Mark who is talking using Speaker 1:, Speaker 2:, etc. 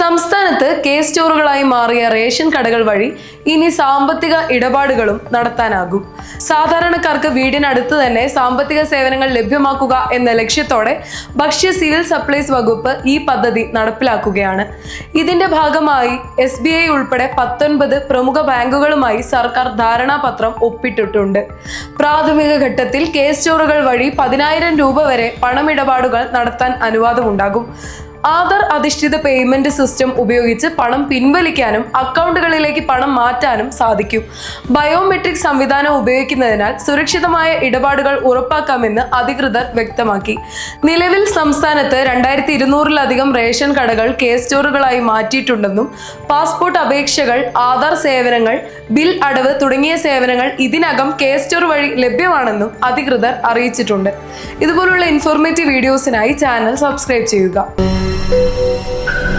Speaker 1: സംസ്ഥാനത്ത് കെ സ്റ്റോറുകളായി മാറിയ റേഷൻ കടകൾ വഴി ഇനി സാമ്പത്തിക ഇടപാടുകളും നടത്താനാകും. സാധാരണക്കാർക്ക് വീടിനടുത്ത് തന്നെ സാമ്പത്തിക സേവനങ്ങൾ ലഭ്യമാക്കുക എന്ന ലക്ഷ്യത്തോടെ ഭക്ഷ്യ സിവിൽ സപ്ലൈസ് വകുപ്പ് ഈ പദ്ധതി നടപ്പിലാക്കുകയാണ്. ഇതിന്റെ ഭാഗമായി എസ് ബി ഐ ഉൾപ്പെടെ പത്തൊൻപത് പ്രമുഖ ബാങ്കുകളുമായി സർക്കാർ ധാരണാപത്രം ഒപ്പിട്ടിട്ടുണ്ട്. പ്രാഥമിക ഘട്ടത്തിൽ കെ സ്റ്റോറുകൾ വഴി പതിനായിരം രൂപ വരെ പണമിടപാടുകൾ നടത്താൻ അനുവാദമുണ്ടാകും. ആധാർ അധിഷ്ഠിത പേയ്മെന്റ് സിസ്റ്റം ഉപയോഗിച്ച് പണം പിൻവലിക്കാനും അക്കൗണ്ടുകളിലേക്ക് പണം മാറ്റാനും സാധിക്കും. ബയോമെട്രിക് സംവിധാനം ഉപയോഗിക്കുന്നതിനാൽ സുരക്ഷിതമായ ഇടപാടുകൾ ഉറപ്പാക്കാമെന്ന് അധികൃതർ വ്യക്തമാക്കി. നിലവിൽ സംസ്ഥാനത്ത് രണ്ടായിരത്തി ഇരുന്നൂറിലധികം റേഷൻ കടകൾ കെ സ്റ്റോറുകളായി മാറ്റിയിട്ടുണ്ടെന്നും പാസ്പോർട്ട് അപേക്ഷകൾ ആധാർ സേവനങ്ങൾ ബിൽ അടവ് തുടങ്ങിയ സേവനങ്ങൾ ഇതിനകം കെ സ്റ്റോർ വഴി ലഭ്യമാണെന്നും അധികൃതർ അറിയിച്ചിട്ടുണ്ട്. ഇതുപോലുള്ള ഇൻഫോർമേറ്റീവ് വീഡിയോസിനായി ചാനൽ സബ്സ്ക്രൈബ് ചെയ്യുക. Thank you.